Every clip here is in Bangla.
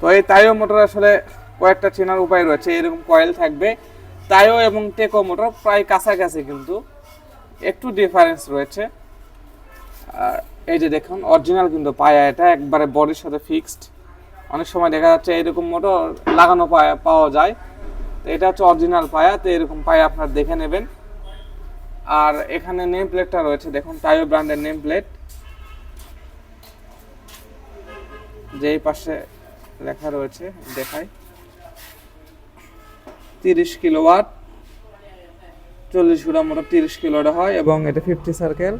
তো এই তাইও মোটর আসলে কয়েকটা চেনার উপায় রয়েছে, এরকম কয়েল থাকবে। তাইও এবং টেকো মোটর প্রায় কাছাকাছি কিন্তু একটু ডিফারেন্স রয়েছে। আর এই যে দেখুন অরিজিনাল কিন্তু পায়া এটা, একবারে বডির সাথে ফিক্সড অনেক সময় দেখা যাচ্ছে এরকম মোটর লাগানো পায়া পাওয়া যায়। তো এটা হচ্ছে অরিজিনাল পায়া, তো এরকম পায়া আপনার দেখে নেবেন। আর এখানে নেম প্লেটটা রয়েছে, দেখুন টাইও ব্র্যান্ডের নেম প্লেট যেই পাশে লেখা রয়েছে, দেখাই। তিরিশ কিলোওয়াট, চল্লিশ গ্রাম মোটর তিরিশ কিলোটা হয় এবং এটা ফিফটি সার্কেল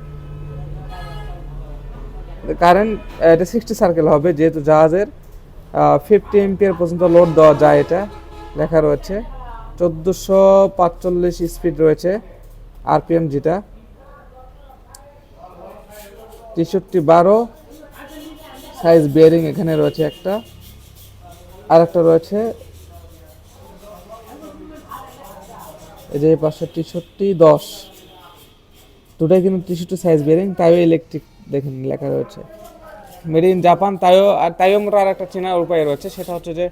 কারেন্ট এটা সিক্সটি সার্কেল হবে, যেহেতু জাহাজের ফিফটি এমপিয়ার পর্যন্ত লোড দেওয়া যায় এটা, লেখা রয়েছে। চোদ্দোশো পাঁচচল্লিশ স্পিড রয়েছে আরপিএম যেটা। তেষট্টি বারো সাইজ বিয়ারিং এখানে রয়েছে একটা। আর একটা রয়েছে। এই যে পাশে তেষট্টি দশ। দুটাই কিন্তু তেষট্টি সাইজ বিয়ারিং তাইও ইলেকট্রিক দেখেন লেখা রয়েছে। মেড ইন জাপান তাইও, আর তাইও মোটর আর একটা চেনার উপায় রয়েছে, সেটা হচ্ছে যে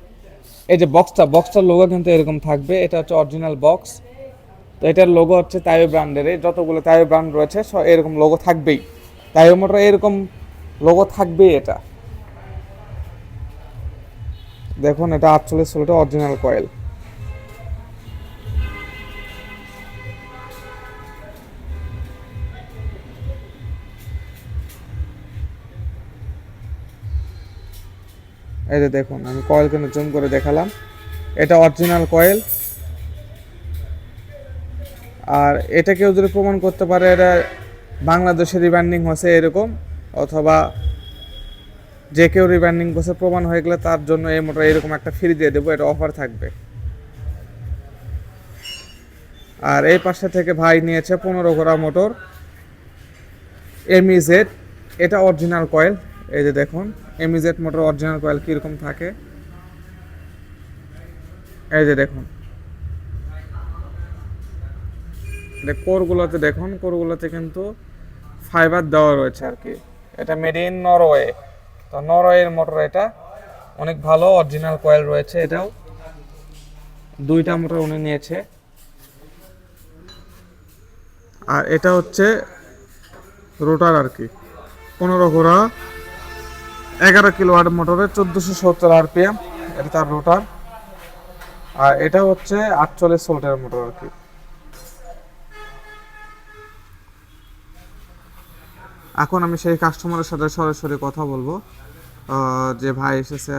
এই যে বক্সটা বক্সটার লোগো কিন্তু এরকম থাকবে, এটা হচ্ছে অরিজিনাল বক্স তো এটার লোগো হচ্ছে তাইও ব্র্যান্ডের এই যতগুলো তাইও ব্র্যান্ড রয়েছে সব এরকম লোগো থাকবেই। তাইও মোটর এরকম লোগো থাকবেই এটা। দেখুন, এটা আটচল্লিশ ষোলোটা অরিজিনাল কয়েল এই যে দেখুন, আমি কয়েল কিন্তু জুম করে দেখালাম। এটা অরিজিনাল কয়েল আর এটা কেউ যদি প্রমাণ করতে পারে, এটা বাংলাদেশে রিব্যান্ডিং হয়েছে এরকম, অথবা যে কেউ রিব্যান্ডিং করছে, প্রমাণ হয়ে গেলে তার জন্য এই মোটর এরকম একটা ফ্রি দিয়ে দেবো, এটা অফার থাকবে। আর এই পাশে থেকে ভাই নিয়েছে পনেরো ঘোড়া মোটর এমইজেড এটা অরিজিনাল কয়েল এই যে দেখুন এমইজেড মোটর অরিজিনাল কয়েল কীরকম থাকে। এই যে দেখুন কোরগুলোতে দেখুন কোরগুলোতে কিন্তু ফাইবার দেওয়া রয়েছে আর কি। এটা মেড ইন নরওয়ে তো নরওয়ের মোটর এটা। অনেক ভালো অরিজিনাল কয়েল রয়েছে এটাও। দুইটা মোটর উনি নিয়েছে। আর এটা হচ্ছে রোটার আর কি। পনেরো ঘোড়া, এগারো কিলোওয়াট মোটরের চোদ্দোশো সত্তর আরপিএম। এটা তার রোটার। আর এটা হচ্ছে আটচল্লিশ ভোল্টের মোটর আর কি। এখন আমি সেই কাস্টমারের সাথে সরাসরি কথা বলব। যে ভাই এসেছে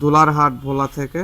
দুলারহাট ভোলা থেকে।